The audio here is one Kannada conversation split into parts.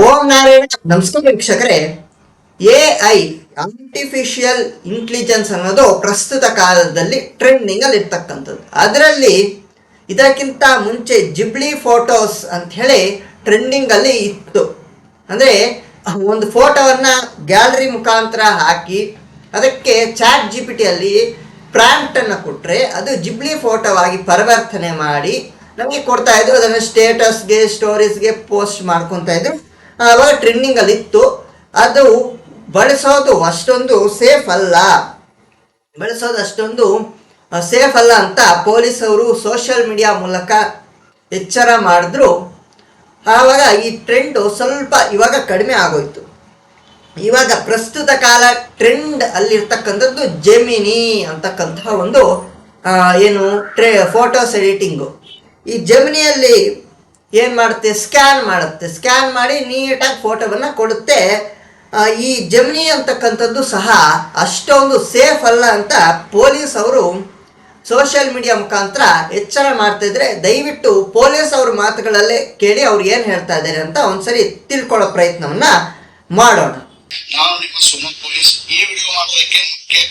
ಓಂ ನಾರಾಯಣ. ನಮಸ್ಕಾರ ವೀಕ್ಷಕರೇ. ಎ ಐ ಆರ್ಟಿಫಿಷಿಯಲ್ ಇಂಟೆಲಿಜೆನ್ಸ್ ಅನ್ನೋದು ಪ್ರಸ್ತುತ ಕಾಲದಲ್ಲಿ ಟ್ರೆಂಡಿಂಗ್ ಅಲ್ಲಿ ಇರ್ತಕ್ಕಂಥದ್ದು. ಅದರಲ್ಲಿ ಇದಕ್ಕಿಂತ ಮುಂಚೆ ಜಿಬ್ಲಿ ಫೋಟೋಸ್ ಅಂತ ಹೇಳಿ ಟ್ರೆಂಡಿಂಗ್ ಅಲ್ಲಿ ಇತ್ತು. ಅಂದ್ರೆ ಒಂದು ಫೋಟೋವನ್ನ ಗ್ಯಾಲರಿ ಮುಖಾಂತರ ಹಾಕಿ ಅದಕ್ಕೆ ಚಾಟ್ ಜಿ ಪಿ ಟಿಯಲ್ಲಿ ಪ್ರಾಂಪ್ಟ್ ಅನ್ನು ಕೊಟ್ಟರೆ ಅದು ಜಿಬ್ಲಿ ಫೋಟೋವಾಗಿ ಪರಿವರ್ತನೆ ಮಾಡಿ ನಮಗೆ ಕೊಡ್ತಾ ಇದ್ರು. ಅದನ್ನು ಸ್ಟೇಟಸ್ಗೆ ಸ್ಟೋರೀಸ್ಗೆ ಪೋಸ್ಟ್ ಮಾಡ್ಕೊತಾ ಇದ್ರು. ಆವಾಗ ಟ್ರೆಂಡಿಂಗ್ ಅಲ್ಲಿ ಇತ್ತು. ಅದು ಬಳಸೋದು ಅಷ್ಟೊಂದು ಸೇಫ್ ಅಲ್ಲ. ಬಳಸೋದು ಅಷ್ಟೊಂದು ಸೇಫ್ ಅಲ್ಲ ಅಂತ ಪೊಲೀಸವರು ಸೋಷಿಯಲ್ ಮೀಡಿಯಾ ಮೂಲಕ ಎಚ್ಚರ ಮಾಡಿದ್ರು. ಆವಾಗ ಈ ಟ್ರೆಂಡು ಸ್ವಲ್ಪ ಇವಾಗ ಕಡಿಮೆ ಆಗೋಯ್ತು. ಇವಾಗ ಪ್ರಸ್ತುತ ಕಾಲ ಟ್ರೆಂಡ್ ಅಲ್ಲಿರ್ತಕ್ಕಂಥದ್ದು ಜೆಮಿನಿ ಅಂತಕ್ಕಂತಹ ಒಂದು ಏನು ಟ್ರೇ ಫೋಟೋಸ್ ಎಡಿಟಿಂಗು ಈ ಜೆಮಿನಿಯಲ್ಲಿ ಏನು ಮಾಡುತ್ತೆ? ಸ್ಕ್ಯಾನ್ ಮಾಡುತ್ತೆ. ಸ್ಕ್ಯಾನ್ ಮಾಡಿ ನೀಟಾಗಿ ಫೋಟೋವನ್ನು ಕೊಡುತ್ತೆ. ಈ ಜೆಮಿನಿ ಅಂತಕ್ಕಂಥದ್ದು ಸಹ ಅಷ್ಟೊಂದು ಸೇಫ್ ಅಲ್ಲ ಅಂತ ಪೊಲೀಸ್ ಅವರು ಸೋಷಿಯಲ್ ಮೀಡಿಯಾ ಮುಖಾಂತರ ಎಚ್ಚರ ಮಾಡ್ತಾ ಇದ್ರೆ, ದಯವಿಟ್ಟು ಪೊಲೀಸ್ ಅವ್ರ ಮಾತುಗಳಲ್ಲೇ ಕೇಳಿ ಅವ್ರು ಏನು ಹೇಳ್ತಾ ಇದ್ದಾರೆ ಅಂತ ಒಂದ್ಸರಿ ತಿಳ್ಕೊಳ್ಳೋ ಪ್ರಯತ್ನವನ್ನ ಮಾಡೋಣ. ನಾವು ನಿಮ್ಮ ಪೊಲೀಸ್, ಈ ವಿಡಿಯೋ ಮಾಡೋದಕ್ಕೆ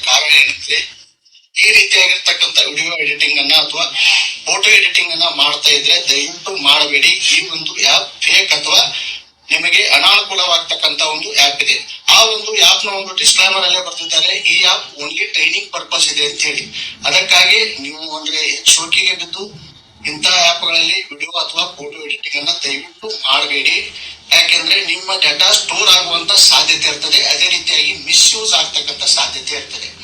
ಕಾರಣ ಏನಂದ್ರೆ, ಈ ರೀತಿಯಾಗಿರ್ತಕ್ಕಂಥ ವಿಡಿಯೋ ಎಡಿಟಿಂಗ್ ಅನ್ನ ಅಥವಾ ಫೋಟೋ ಎಡಿಟಿಂಗ್ ಅನ್ನ ಮಾಡ್ತಾ ಇದ್ರೆ ದಯವಿಟ್ಟು ಮಾಡಬೇಡಿ. ಈ ಒಂದು ಆ್ಯಪ್ ಫೇಕ್ ಅಥವಾ ನಿಮಗೆ ಅನಾನುಕೂಲವಾಗ್ತಕ್ಕಂತ ಒಂದು ಆ್ಯಪ್ ಇದೆ. ಆ ಒಂದು ಆ್ಯಪ್ನ ಒಂದು ಡಿಸ್ಕ್ಲೈಮರ್ ಅಲ್ಲೇ ಬರ್ತಿದ್ದಾರೆ. ಈ ಆ್ಯಪ್ ಓನ್ಲಿ ಟ್ರೈನಿಂಗ್ ಪರ್ಪಸ್ ಇದೆ ಅಂತ ಹೇಳಿ. ಅದಕ್ಕಾಗಿ ನೀವು ಅಂದ್ರೆ ಶೋಕಿಗೆ ಬಿದ್ದು ಇಂಥ ಆ್ಯಪ್ಗಳಲ್ಲಿ ವಿಡಿಯೋ ಅಥವಾ ಫೋಟೋ ಎಡಿಟಿಂಗ್ ಅನ್ನ ದಯವಿಟ್ಟು ಮಾಡಬೇಡಿ. ಯಾಕೆಂದ್ರೆ ನಿಮ್ಮ ಡೇಟಾ ಸ್ಟೋರ್ ಆಗುವಂತ ಸಾಧ್ಯತೆ ಇರ್ತದೆ. ಅದೇ ರೀತಿಯಾಗಿ ಮಿಸ್ಯೂಸ್ ಆಗ್ತಕ್ಕಂಥ ಸಾಧ್ಯತೆ ಇರ್ತದೆ.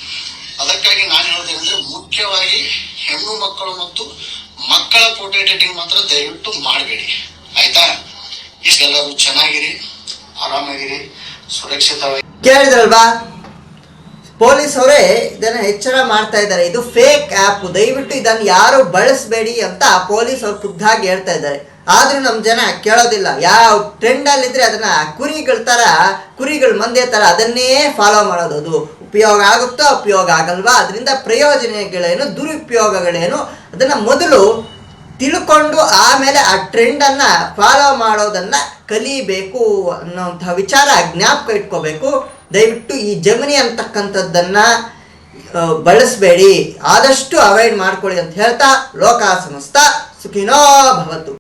ಅದಕ್ಕಾಗಿ ನಾನು ಹೇಳೋದೇನೆಂದ್ರೆ ಮುಖ್ಯವಾಗಿ ಹೆಣ್ಣು ಮಕ್ಕಳು ಮತ್ತು ಮಕ್ಕಳ ಫೋಟೋ ಎಡಿಟಿಂಗ್ ಮಾತ್ರ ದಯವಿಟ್ಟು ಮಾಡಬೇಡಿ. ಆಯ್ತಾ? ಇಷ್ಟೆಲ್ಲರೂ ಚೆನ್ನಾಗಿರಿ, ಆರಾಮಾಗಿರಿ, ಸುರಕ್ಷಿತವಾಗಿ ಕೇಳಿದ್ರಲ್ವಾ? ಪೊಲೀಸ್ ಅವರೇ ಇದನ್ನ ಎಚ್ಚರ ಮಾಡ್ತಾ ಇದ್ದಾರೆ. ಇದು ಫೇಕ್ ಆ್ಯಪ್ ದಯವಿಟ್ಟು ಇದನ್ನು ಯಾರು ಬಳಸಬೇಡಿ ಅಂತ ಪೊಲೀಸ್ ಅವರು ಖುದ್ದಾಗಿ ಹೇಳ್ತಾ ಇದ್ದಾರೆ. ಆದ್ರೂ ನಮ್ಮ ಜನ ಕೇಳೋದಿಲ್ಲ. ಯಾವ ಟ್ರೆಂಡ್ ಅಲ್ಲಿದ್ರೆ ಅದನ್ನ ಕುರಿಗಳ ತರ, ಕುರಿಗಳ ಮಂದೆ ತರ ಅದನ್ನೇ ಫಾಲೋ ಮಾಡೋದು. ಅದು ಉಪಯೋಗ ಆಗುತ್ತೋ ಉಪಯೋಗ ಆಗಲ್ವಾ? ಅದರಿಂದ ಪ್ರಯೋಜನಗಳೇನು, ದುರುಪಯೋಗಗಳೇನು? ಅದನ್ನು ಮೊದಲು ತಿಳ್ಕೊಂಡು ಆಮೇಲೆ ಆ ಟ್ರೆಂಡನ್ನು ಫಾಲೋ ಮಾಡೋದನ್ನು ಕಲಿಬೇಕು ಅನ್ನೋಂಥ ವಿಚಾರ ಜ್ಞಾಪಕ ಇಟ್ಕೋಬೇಕು. ದಯವಿಟ್ಟು ಈ ಜಮಿನಿ ಅಂತಕ್ಕಂಥದ್ದನ್ನು ಬಳಸಬೇಡಿ. ಆದಷ್ಟು ಅವಾಯ್ಡ್ ಮಾಡ್ಕೊಳ್ಳಿ ಅಂತ ಹೇಳ್ತಾ ಲೋಕ ಸಮಸ್ತ ಸುಖಿನೋ ಭವತು.